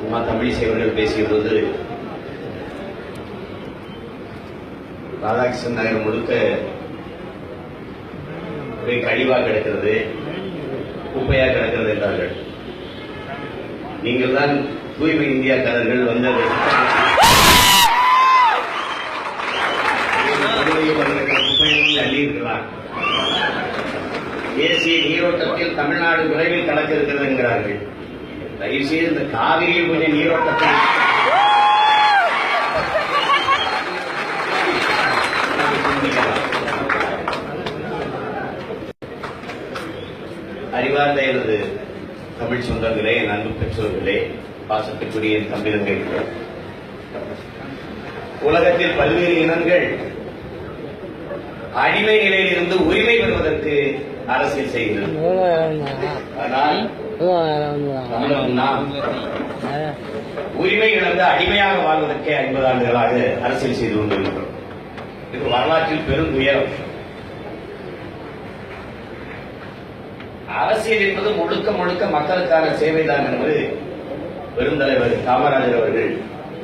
அம்மா தமிழிசை அவர்கள் பேசிய ராதாகிருஷ்ணன் நகர் முழுக்க ஒரே கழிவா கிடக்கிறது குப்பையா கிடக்கிறது என்றார்கள். நீங்கள் தான் தூய்மை இந்தியாக்காரர்கள் வந்து அதை குப்பையும் அள்ளி தேசிய நீரோட்டத்தில் தமிழ்நாடு விரைவில் கலக்க இருக்கிறது என்கிறார்கள். தயவு செய்து இந்த காவிரியில் கொஞ்சம் நீரோட்டத்தை அறிவார்ந்த எனது தமிழ் சொந்தங்களே என் அன்பு பெற்றோர்களே பாசத்துக்குரிய என் தம்பிதங்கள் உலகத்தில் பல்வேறு இனங்கள் அடிமை நிலையில் இருந்து உரிமை பெறுவதற்கு அரசியல் செய்கிறது ஆனால் உரிமை இழந்த அடிமையாக வாழ்வதற்கே ஐம்பது ஆண்டுகளாக அரசியல் செய்து கொண்டிருக்கிறோம். இது வரலாற்றில் பெரும் துயரம் அரசியல் என்பது முழுக்க முழுக்க மக்களுக்கான சேவைதான் என்று பெருந்தலைவர் காமராஜர் அவர்கள்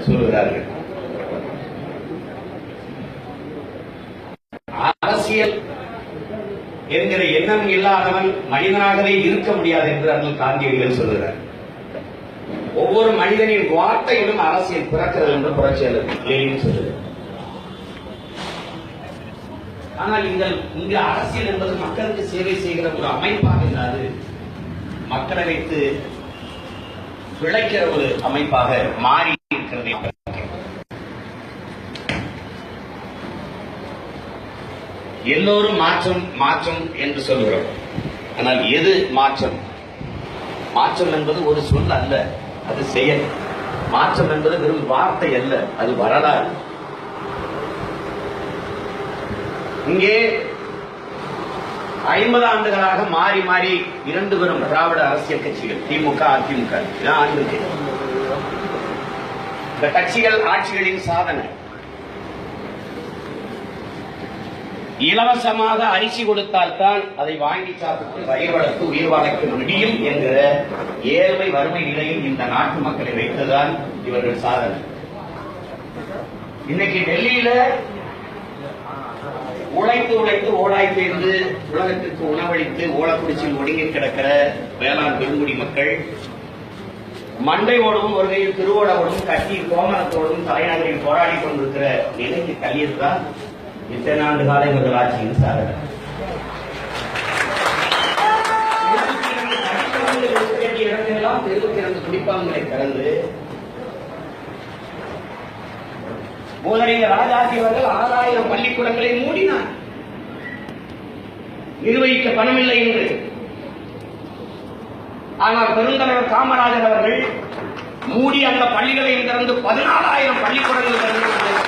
சொல்கிறார்கள் அரசியல் என்கிற எண்ணம் இல்லாதவன் மனிதனாகவே இருக்க முடியாது என்று அண்ணல் காந்தியடிகள் சொல்கிறார் ஒவ்வொரு மனிதனின் வார்த்தையிலும் அரசியல் பிறக்கிறது என்று புரட்சியாளர் சொல்லுகிறார். ஆனால் இந்த இங்கு அரசியல் என்பது மக்களுக்கு சேவை செய்கிற ஒரு அமைப்பாக இல்லாது மக்களை வைத்து பிழைக்கிற ஒரு அமைப்பாக மாறி இருக்கிறது. எல்லோரும் மாற்றம் மாற்றம் என்று சொல்கிறோம் ஆனால் எது மாற்றம்? மாற்றம் என்பது ஒரு சொல் அல்ல அது செயல். மாற்றம் என்பது வெறும் வார்த்தை அல்ல அது வரலாறு. இங்கே ஐம்பது ஆண்டுகளாக மாறி மாறி இரண்டு பெரும் திராவிட அரசியல் கட்சிகள் திமுக அதிமுக இதான் இந்த கட்சிகள் ஆட்சிகளின் சாதனை. இலவசமாக அரிசி கொடுத்தால்தான் அதை வாங்கி சாப்பிட்டு வயிறு வளர்த்து உயிர் வளர்க்க முடியும் என்கிற ஏழ்மை வறுமை நிலையில் இந்த நாட்டு மக்களை வைத்துதான் இவர்கள் சாதனை. இன்னைக்கு டெல்லியில உழைத்து உழைத்து ஓடாய் தேர்ந்து உலகத்திற்கு உணவளித்து ஓலக்குடிச்சில் ஒடுங்கி கிடக்கிற வேளாண் பெருங்குடி மக்கள் மண்டை ஓடவும் ஒரு கையில் திருவோடவோடும் கட்டி கோமணத்தோடும் தலைநகரில் போராடி கொண்டிருக்கிற நிலைக்கு தள்ளியதுதான் இத்தனை ஆண்டு கால இவர்கள் ஆட்சியின் சாதனை இடங்களெல்லாம் இருபத்தி இரண்டு குடிப்பாங்களை கடந்து மூதறிஞர் ராஜாஜி அவர்கள் ஆறாயிரம் பள்ளிக்கூடங்களை மூடினார். நிர்வகிக்க பணமில்லை என்று. ஆனால் பெருந்தலைவர் காமராஜர் அவர்கள் மூடி அந்த பள்ளிகளை திறந்து பதினாலாயிரம் பள்ளிக்கூடங்கள் திறந்து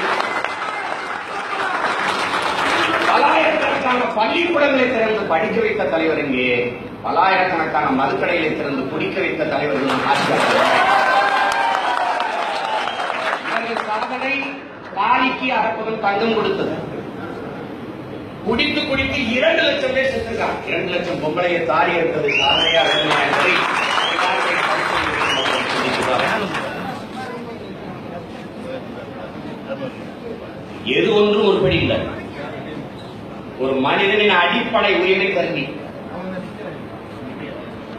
பலாயிரக்கணக்கான பள்ளிக்கூடங்களை திறந்து படிக்க வைத்த தலைவர் இங்கே பலாயிரக்கணக்கான மதுக்கடைகளை திறந்து குடிக்க வைத்த தலைவர்கள் இவர்கள் சாதனை தாலிக்கு அறப்பதும் தங்கம் கொடுத்தது. குடித்து குடித்து இரண்டு லட்சம் பேர் செத்துருக்காங்க. இரண்டு லட்சம் பொம்பளையை தாலி எடுத்தது சாதனையா என்பதை எது ஒன்றும் உருப்படி இல்லை. ஒரு மனிதனின் அடிப்படை உரிமை கல்வி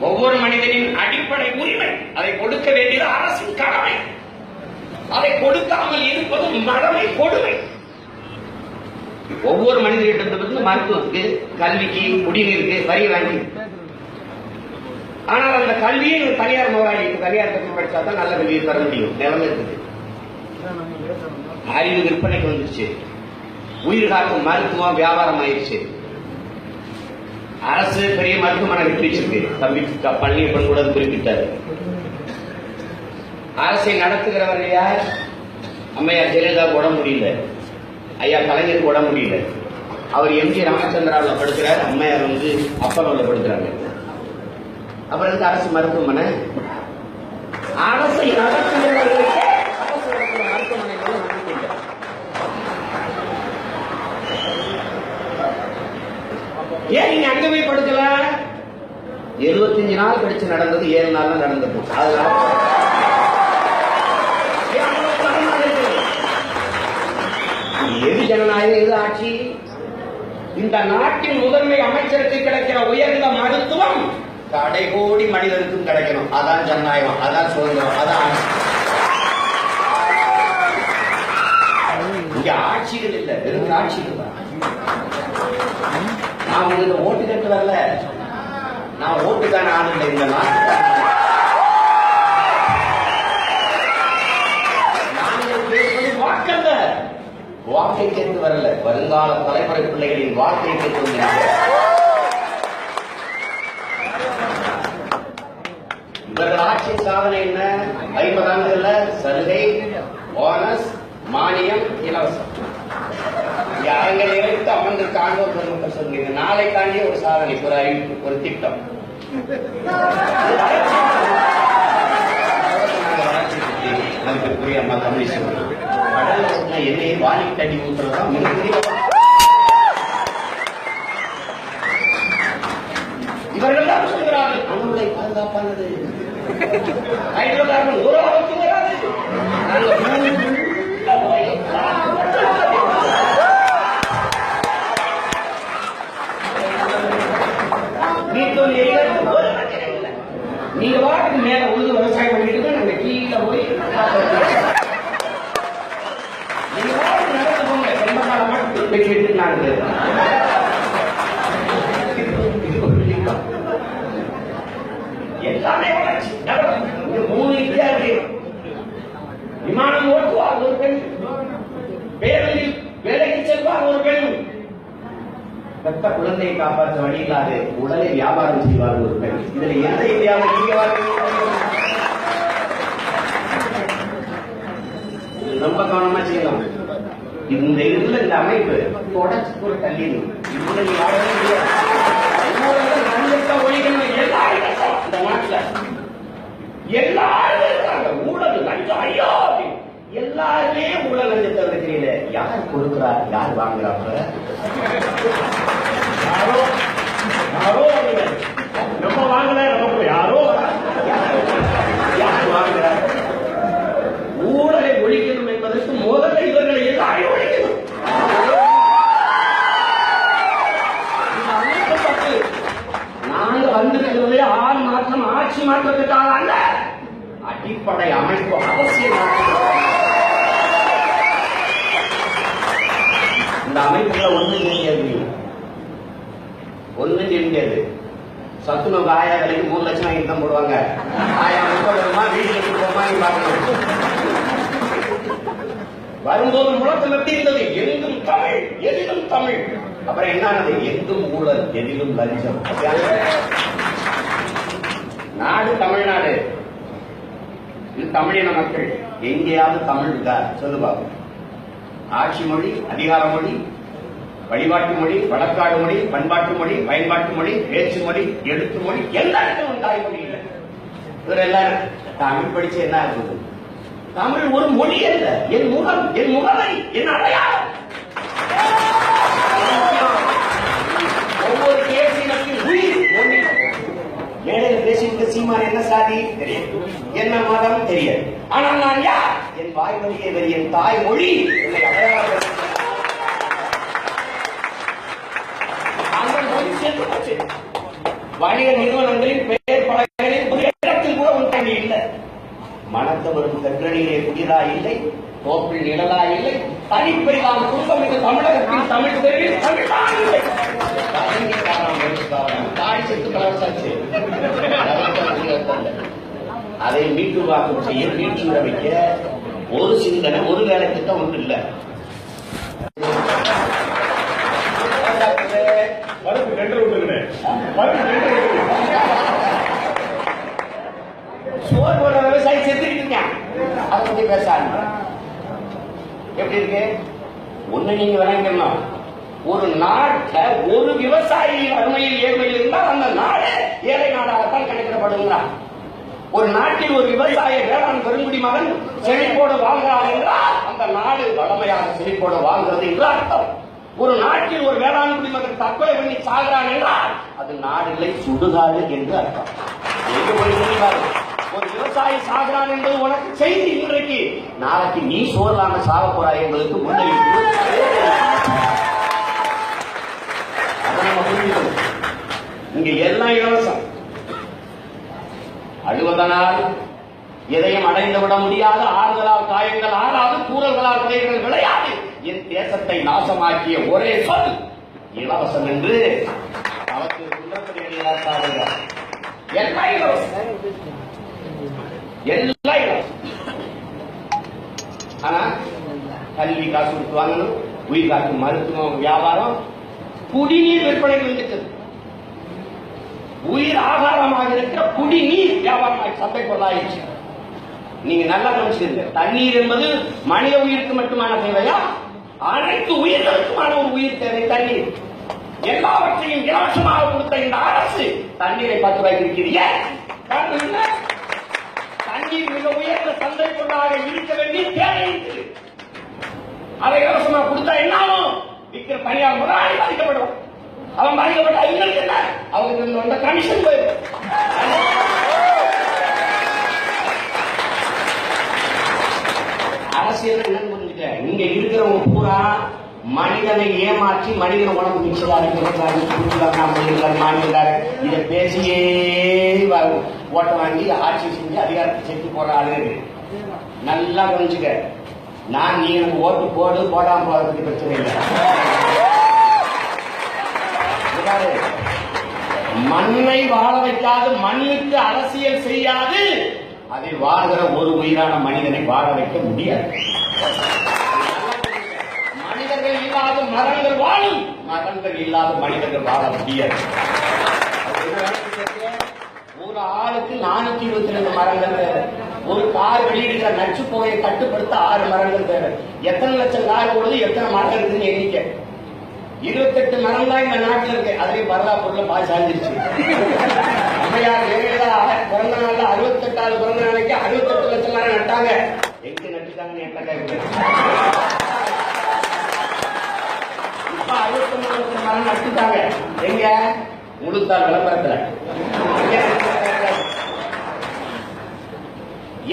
ஒவ்வொரு மனிதனின் அடிப்படை உரிமை அதை கொடுக்க வேண்டியது அரசின் கடமை. அதை கொடுக்காமல் இருப்பது மடமை கொடுமை. ஒவ்வொரு மனிதர்கிட்ட மருத்துவத்துக்கு கல்விக்கு குடிநீருக்கு வரி வாங்கி. ஆனால் அந்த கல்வியை ஒரு தனியார் முதலாளிக்கு தனியார் பற்றி படிச்சா தான் நல்ல கல்வியை தர முடியும். நிலைமை இருக்குது. அறிவு விற்பனைக்கு வந்துருச்சு. உயிர் காக்கும் மருத்துவம் வியாபாரம் ஆயிடுச்சு அரசு பெரிய மருத்துவமனை விட்டு வச்சிருக்கு. தம்பி பழனியப்பன் கூட குறிப்பிட்டார். அரசை நடத்துகிறவர் யார்? அம்மையார் ஜெயலலிதா போட முடியல. ஐயா கலைஞர் உடம்பு முடியல. அவர் எம் ஜி ராமச்சந்திராவில் படுக்கிறார். அம்மையார் வந்து அப்பலோவில் படுக்கிறாங்க. அப்புறம் அரசு மருத்துவமனை. அரசை நடத்துகிறவர்களுக்கு அரசு நடத்துகிற மருத்துவமனைகளை நம்பிக்கை இல்லை. ஏன் நீங்க அங்க போய் படுக்கல? எழுபத்தஞ்சு நாள் கழிச்சு நடந்தது ஏழு நாள்ல நடந்தது. அதனால எது ஜனநாயகம் எது ஆட்சி? இந்த நாட்டின் முதன்மை அமைச்சருக்கு கிடைக்கிற உயர்ந்த மருத்துவம் கடைகோடி மனிதனுக்கும் கிடைக்கணும். அதான் ஜனநாயகம் அதான் சுதந்திரம் அதான். இங்க ஆட்சிகள் இல்ல வெறும் ஆட்சிகள். தான் நான் உங்களுக்கு ஓட்டு கேட்டு வரல. நான் ஓட்டுக்கான ஆள் இல்லை. இந்த நாட்டுக்கான வாக்கல்ல. வாக்கை கேட்டு வரல. வருங்கால தலைமுறை பிள்ளைகளின் வாக்கை கேட்டு வந்திருக்கிறோம் இவர்கள் ஆட்சி சாதனை என்ன? ஐம்பது ஆண்டுகள்ல சலுகை போனஸ் மானியம் இலவசம். இங்க அரங்கை இறைத்து அமர்ந்திருக்க ஆண்டோர் நாளைக்காண்டிய ஒரு சாதனை ஒரு அறிவிப்பு ஒரு திட்டம். மதிப்பிற்குரிய அம்மா கமலீஸ்வரன் கடல்ல எண்ணெயை வாலிக்கு தட்டி ஊத்துறதா? மிகப்பெரிய இவர்கள் தான் சொல்கிறார்கள் அணுவை பாதுகாப்பானது. ஒரு வராது நாங்க பூமிக்குள்ள போய் வீட்டோடு எரிகிறது ஒரு பிரச்சனை இல்லை. நீங்க வாட்டுக்கு மேல உழுது விவசாயம் பண்ணிட்டு இருக்க, நாங்க கீழே போய் நீங்க வாட்டுக்கு நடந்து போங்க செல்வக்கார மட்டும் வெற்றி எடுத்துட்டு நாங்க போயிடுறோம். இது ஒரு திட்டம். எல்லாமே வளர்ச்சி மூணு இந்தியா இருக்கு விமானம் ஓட்டுவார் ஒரு பெண். பேருந்தில் வேலைக்கு செல்வார் ஒரு பெண் பெத்த குழந்தையை காப்பாற்ற வழி இல்லாது உடலை வியாபாரம் செய்வார் ஒரு பெண் இதுல எந்த இந்தியாவில் நீங்க வாழ்றீங்க? இது ரொம்ப கவனமா செய்யலாம். இந்த இதுல இந்த அமைப்பு தொடச்சு கூட தள்ளிடணும் இதுல இந்த நாட்டுல இருக்காங்க ஊழல் ஐயோ எல்லாருமே ஊழல் லஞ்சத்தை யார் கொடுக்குறா யார் வாங்குறாங்க யாரோ யாரோ வாங்கல. நம்ம வாங்கல நமக்கு யாரோ யார் வாங்குறார் ஊழலை ஒழிக்கணும் என்பதற்கு முதல்ல இவர்களை எல்லாரையும் ஒழிக்கணும் இந்த அமைக்கப்பட்டு நாங்க வந்திருக்கிறதே ஆள் மாற்றம் ஆட்சி மாற்றத்துக்காக அல்ல அடிப்படை அமைப்பு அவசியம் இந்த அமைப்புல ஒண்ணு தெரியாது ஒண்ணும் செய்ய முடியாது வேலைக்கு மூணு லட்சம் வாங்கிட்டு தான் போடுவாங்க. ஆயிரம் முப்பது வருமா வீட்டுக்கு போமா நீ பார்க்கணும். வரும்போது முழக்கம் எப்படி இருந்தது? எங்கும் தமிழ் எதிலும் தமிழ். அப்புறம் என்னானது எங்கும் ஊழல் எதிலும் லஞ்சம். நாடு தமிழ்நாடு. இது தமிழின மக்கள். எங்கேயாவது தமிழ் இருக்கா? சொல்லு பாப்போம். ஆட்சி மொழி அதிகார மொழி வழிபாட்டு மொழி வழக்காடு மொழி பண்பாட்டு மொழி பயன்பாட்டு மொழி பேச்சு மொழி எழுத்து மொழி எல்லாருக்கும் தாய்மொழி இல்லை. இவர் எல்லாரும் தமிழ் படிச்சு என்ன ஆகுது? தமிழ் ஒரு மொழி அல்ல. என் முகம் என் முகமை என் அடையாளம். ஒவ்வொரு உயிர் ஒண்ணு. மேடையில் பேசிட்டு சீமான் என்ன சாதி? தெரியும் என்ன மதம்? தெரியும் ஆனால் நான் யார்? என் வாய்மொழியை வழியே தாய்மொழி என் என்னை அடையாளம் அந்த மொழி சேர்ந்து போச்சு. வணிக நிறுவனங்களின் பெயர் பலகைகளில் ஒரு இடத்தில் கூட உண்டாண்டி இல்லை. மணத்தவரும் கற்றணியிலே புதிதா இல்லை தோப்பில் நிழலா இல்லை தனிப்பெரிதான குடும்பம் இந்த தமிழகத்தில் தமிழ் தெருவில் தமிழ்தான் இல்லை. தாய் செத்து கலவசாச்சு அதை மீட்டுருவாக்கம் செய்ய மீட்டு வைக்க ஒரு சிந்தனை ஒரு வேலை திட்டம் ஒன்று இல்லை. சோறு போடுற விவசாயி செத்துக்கிட்டு இருக்கான் அதை பத்தி பேசாங்க எப்படி இருக்கு? ஒண்ணு நீங்க விளங்கணும். ஒரு நாட்டுல ஒரு விவசாயி வறுமையில் ஏழ்மையில் இருந்தால் அந்த நாடு ஏழை நாடாகத்தான் கணக்கிடப்படுங்கிறான் ஒரு நாட்டில் ஒரு விவசாய வேளாண் பெருங்குடி மகன் செழிப்போடு வாழ்கிறான் என்றால் அந்த நாடு வளமையாக செழிப்போடு வாழ்கிறது என்று அர்த்தம். ஒரு நாட்டில் ஒரு வேளாண் குடிமகன் தற்கொலை பண்ணி சாகிறான் என்றால் அது நாடில்லை சுடுகாடு என்று அர்த்தம். ஒரு விவசாயி சாகிறான் என்பது உனக்கு செய்தி இன்றைக்கு. நாளைக்கு நீ சோர்லாம சாக போறாய் என்பதற்கு முன்னறிவிப்பு இங்க எல்லாம் இலவசம். அழுவதனால் எதையும் அடைந்து விட முடியாது ஆறுதலால் காயங்கள் ஆறாது கூறல்களால் விளையாது. என் தேசத்தை நாசமாக்கிய ஒரே சொல் இலவசம் என்று அவருக்கு எல்லாம் இலவசம் எல்லாம் இலவசம் ஆனா கல்வி காசு கொடுத்து வாங்கணும் உயிர் காத்து மருத்துவம் வியாபாரம் குடிநீர் விற்பனை வந்துட்டது உயிர் ஆகாரமாக இருக்கிற குடிநீர் வியாபாரம் சந்தை பொருளாயிடுச்சு. நீங்க நல்லா நினைச்சிருங்க தண்ணீர் என்பது மனித உயிருக்கு மட்டுமான தேவையா அனைத்து உயிர்களுக்குமான ஒரு உயிர் தேவை தண்ணீர். எல்லாவற்றையும் இலவசமாக கொடுத்த இந்த அரசு தண்ணீரை பத்து ரூபாய்க்கு இருக்கிறீங்க தண்ணீர் மிக உயர்ந்த சந்தை பொருளாக இருக்க வேண்டிய தேவை இருக்குது. அதை இலவசமா கொடுத்தா என்னாலும் விற்கிற பணியாளர் முதலாளி பாதிக்கப்படும். அவன் பாதிக்கப்பட்ட அவங்களுக்கு என்ன? அவங்களுக்கு இருந்து வந்த கமிஷன் போயிடும். அரசியல் என்னன்னு இங்க இருக்கிறவங்க பூரா மனிதனை ஏமாற்றி மனிதனை உணவு மிக்சராக மாநிலம் இதை பேசியே ஓட்ட வாங்கி ஆட்சி செஞ்சு அதிகாரத்தை செஞ்சு போற ஆளுங்க நல்லா கவனிச்சுக்க. நான் நீ எனக்கு ஓட்டு போடு போடாம போறதுக்கு பிரச்சனை இல்லை. மண்ணை வாழ வைக்காது மண்ணுக்கு அரசியல் செய்யாது. அதை வாழ்கிற ஒரு உயிரான மனிதனை வாழ வைக்க முடியாது. மனிதர்கள் இல்லாத மரங்கள் வாழும். மரங்கள் இல்லாத மனிதர்கள் வாழ முடியாது. ஒரு ஆளுக்கு நானூத்தி இருபத்தி ரெண்டு மரங்கள் ஒரு கார் வெளியிடுகிற நச்சு புகையை கட்டுப்படுத்த ஆறு மரங்கள் தேவை எத்தனை லட்சம் கார் ஓடுது எத்தனை மரங்கள் இருக்குன்னு எண்ணிக்கை. இருபத்தெட்டு மரம் தான் இந்த நாட்டில் இருக்கு. பரலா பரலாப்பூர்ல பாய் சாஞ்சிருச்சு. அம்மையார் ஜெயலலிதா பிறந்த நாள்ல அறுபத்தெட்டாவது பிறந்த நாளைக்கு அறுபத்தெட்டு லட்சம் மரம் நட்டாங்க. எங்க நட்டுட்டாங்கன்னு எட்ட கேட்குறேன் மரம் நட்டுட்டாங்க எங்க? முழுத்தார் விளம்பரத்துல.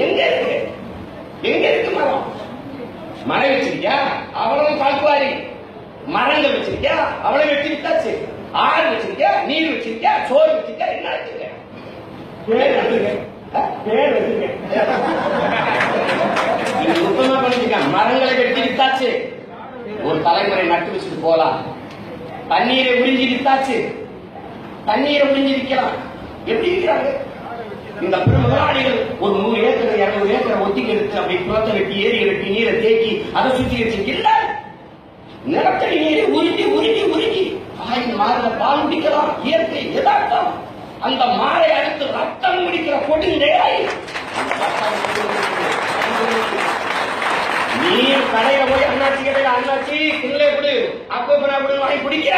எங்க இருக்கு? எங்க இருக்கு மரம்? மரம் வச்சிருக்கியா? அவ்வளவு கால்குவாரி மரங்கள் வச்சிருக்கியா? அவ்வளவு வெட்டி விட்டாச்சு ஆறு வச்சிருக்கியா? நீர் வச்சிருக்கியா? சோறு வச்சிருக்கியா? என்ன வச்சிருக்க? பேர் வச்சிருக்கேன் மரங்களை வெட்டி வித்தாச்சு. ஒரு தலைமுறை நட்டு வச்சுட்டு போலாம் தண்ணீரை உறிஞ்சி வித்தாச்சு. தண்ணீரை உறிஞ்சி விற்கலாம். எப்படி இருக்கிறாங்க இந்த முதலாளிகள் ஒரு நூறு ஏக்கர் இருநூறு ஏக்கர் ஒத்திக்கு எடுத்து அப்படி குளத்தை வெட்டி ஏரி வெட்டி நீரை தேக்கி அதை சுத்திகரிச்சு இல்ல நிலத்தடி நீரை உருட்டி உருட்டி உருட்டி ஆயின் மாறில பால் குடிக்கலாம். இயற்கை எதார்த்தம் அந்த மாலை அடுத்து ரத்தம் குடிக்கிற கொடுந்தேரை நீ கடையில போய் அண்ணாச்சி கடையில அண்ணாச்சி குள்ளே கொடு. அப்பப்பரா கொடு வாங்கி குடிக்க.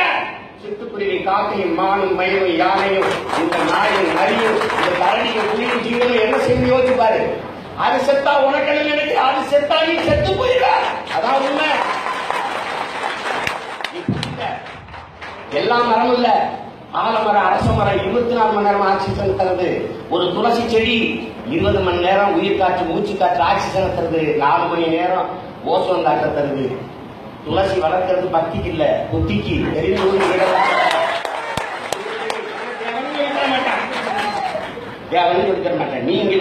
சிட்டுக்குருவி காக்கையும் மானும் மயிலும் யானையும் இந்த நாயும் நரியும் இந்த கரடியும் புலியும் ஜீவனும் என்ன செய்து யோசிச்சு பாரு. அது செத்தா உனக்கு என்ன நினைக்கிற? அது செத்தா நீ செத்து போயிட அதான் உண்மை. நீ எல்லா மரமும் இல்ல. ஆலமரம் அரச மரம் இருபத்தி நாலு மணி நேரம் ஆக்சிஜன் தருது ஒரு துளசி செடி இருபது மணி நேரம் உயிர் காற்று மூச்சு காற்று ஆக்சிஜன் தருது. நாலு மணி நேரம் ஓசோன் காற்றை தருது. துளசி வளர்க்கறது பக்திக்கு இல்ல புத்திக்கு. தெரிந்து கொண்டு விடலாம். மாட்டேன்? நீங்க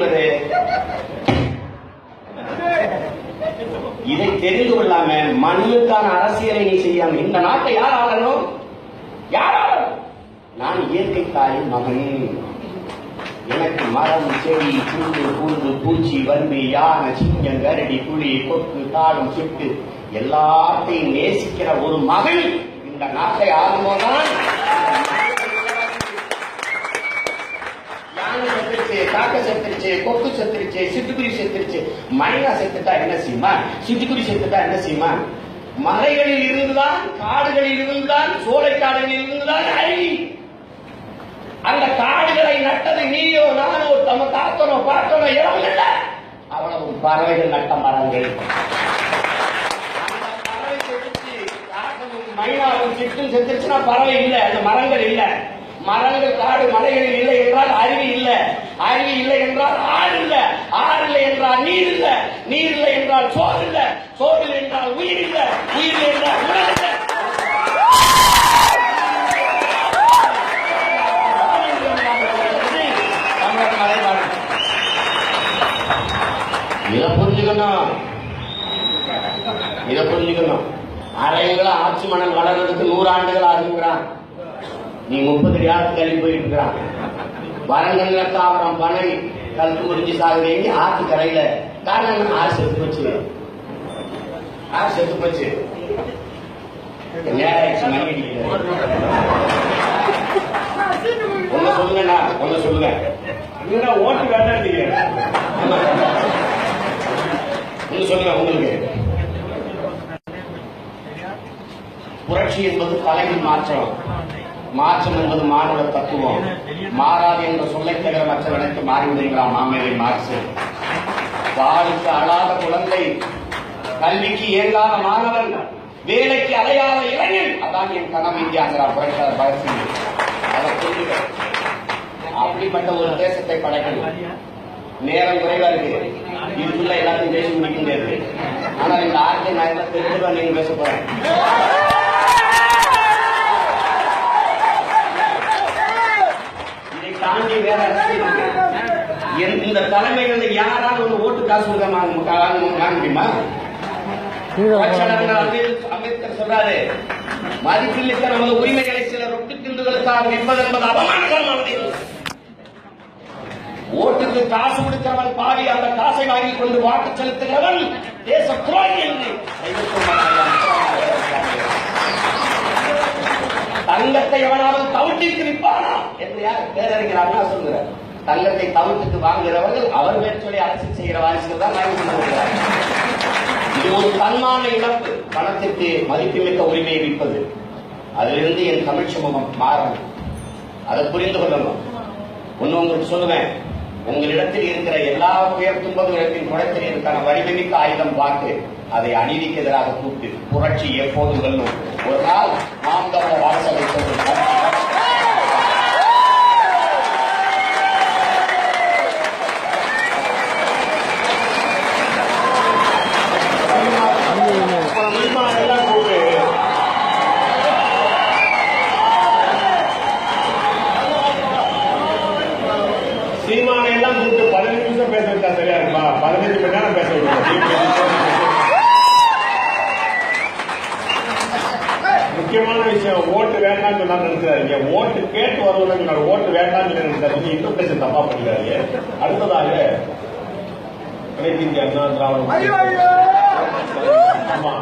இதை தெரிந்து கொள்ளாம மண்ணுக்கான அரசியலை நீ செய்யாம இந்த நாட்டை யார் ஆளணும்? யார் ஆளணும்? நான் இயற்கை தாயின் மகன். எனக்கு மரம் செடி புல்லு புல்லு பூச்சி வண்டு யானை சிங்கம் கரடி புலி கொக்கு காடும் சிட்டு எல்லாத்தையும் நேசிக்கிற ஒரு மகள் இந்த நாட்டை ஆளுமோதான் யானை செத்துருச்சு காக்கை செத்துருச்சு கொக்கு செத்துருச்சு சிட்டுக்குருவி செத்துருச்சு. மைனா செத்துட்டா என்ன செய்யுமா சிட்டுக்குருவி செத்துட்டா என்ன செய்யுமா மலைகளில் இருந்துதான் காடுகளில் இருந்துதான் சோலை காடுகளில் இருந்துதான் அருவி அந்த காடுகளை நட்டது நீயோ நானோ தம தாத்தனோ பார்த்தனோ இடம் இல்ல. அவ்வளவு பறவைகள் நட்ட மரங்கள். மைனாவும் சிட்டும் செத்துருச்சுன்னா பறவை இல்ல. அந்த மரங்கள் இல்ல. மரங்கள் காடு மலைகளில் இல்லை என்றால் அருவி இல்ல. அருவி இல்லை என்றால் ஆறு இல்ல. ஆறு இல்லை என்றால் நீர் இல்ல. நீர் இல்லை என்றால் சோறு இல்ல. சோறு இல்லை என்றால் உயிர் இல்ல. உயிர் இல்லை என்றால் உடல் இல்லை. புரிஞ்சுக்கணும் இதை புரிஞ்சுக்கணும். அரைகளை ஆட்சி மணல் வளர்றதுக்கு நூறு ஆண்டுகள் ஆகுங்கிறான் நீ முப்பது யாருக்கு தள்ளி போயிட்டு இருக்கிறான் வரங்கல்ல தாவரம் பனை கழுத்து முடிஞ்சு சாகுறீங்க ஆத்து கரையில? காரணம் ஆறு செத்து போச்சு. ஆறு செத்து போச்சு. நேராயிடுச்சு மணி ஒன்னு ஒண்ணு சொல்லுங்கண்ணா ஒண்ணு சொல்லுங்க. ஓட்டு வேண்டாம் என்று சொல்லுங்க உங்களுக்கு. புரட்சி என்பது தலையில் மாற்றம். மாற்றம் என்பது மானுட தத்துவம். மாறாது என்ற சொல்லை தவிர மற்ற அனைத்து மாறிவிடுகிறான் மாமேலை மார்க்ஸ். வாளுக்கு அழாத குழந்தை கல்விக்கு ஏங்காத மாணவன் வேலைக்கு அலையாத இளைஞன். அதான் என் கனவு இந்தியாங்கிறார் புரட்சியாளர் பகத்சிங். அதை அப்படிப்பட்ட ஒரு தேசத்தை படைக்கணும். நேரம் குறைவா இருக்கு. இதுக்குள்ள எல்லாத்தையும் பேசி முடிக்க முடியாது ஆனால் இந்த ஆர்த்தி நான் தெரிஞ்சுதான் நீங்க பேச போறேன். இதை தாண்டி வேற இந்த தலைமைகள்ல யாராவது ஒரு ஓட்டு காசு கொடுக்க வாங்க- முடியுமா அம்பேத்கர் சொல்றாரு. மதிப்பில்லிக்க நமது உரிமைகளை சில ரொட்டு திண்டுகளுக்காக நிற்பது என்பது அவமானகரமானது. ஓட்டுக்கு காசு கொடுக்கிறவன் பாவி அந்த காசை வாங்கி கொண்டு வாக்கு செலுத்துகிறவன் தேச துரோகி என்று. தங்கத்தை எவனாவது தவிட்டிற்கு விற்பானா? என்று யார் பேரறிஞர் அண்ணா சொல்கிறார் தங்கத்தை தவிட்டுக்கு வாங்குகிறவர்கள் அவர் பேர் அரசு அரசியல் செய்கிற வாரிசுகள் தான் வாங்கி கொண்டிருக்கிறார் இது ஒரு தன்மான இழப்பு. பணத்திற்கு மதிப்புமிக்க உரிமையை விற்பது. அதிலிருந்து என் தமிழ் சமூகம் மாறணும். அதை புரிந்து கொள்ளணும். ஒண்ணு உங்களுக்கு சொல்லுவேன். உங்களிடத்தில் இருக்கிற எல்லா உயர் துன்பங்களிடத்தில் குறைத்திற்கான வடிவமிக்க ஆயுதம் வாக்கு அதை அநீதிக்கு எதிராக கூட்டு புரட்சி எப்போது வெல்லும். ஒரு நாள் நாம் தமிழர் அரசு வருவதை என்னோட ஓட்டு வேண்டாம் இன்டர்பிரேஷன் தப்பா பண்ணிடாரு அடுத்ததாக கிடைக்கின்ற அண்ணா திராவிட ஆமா.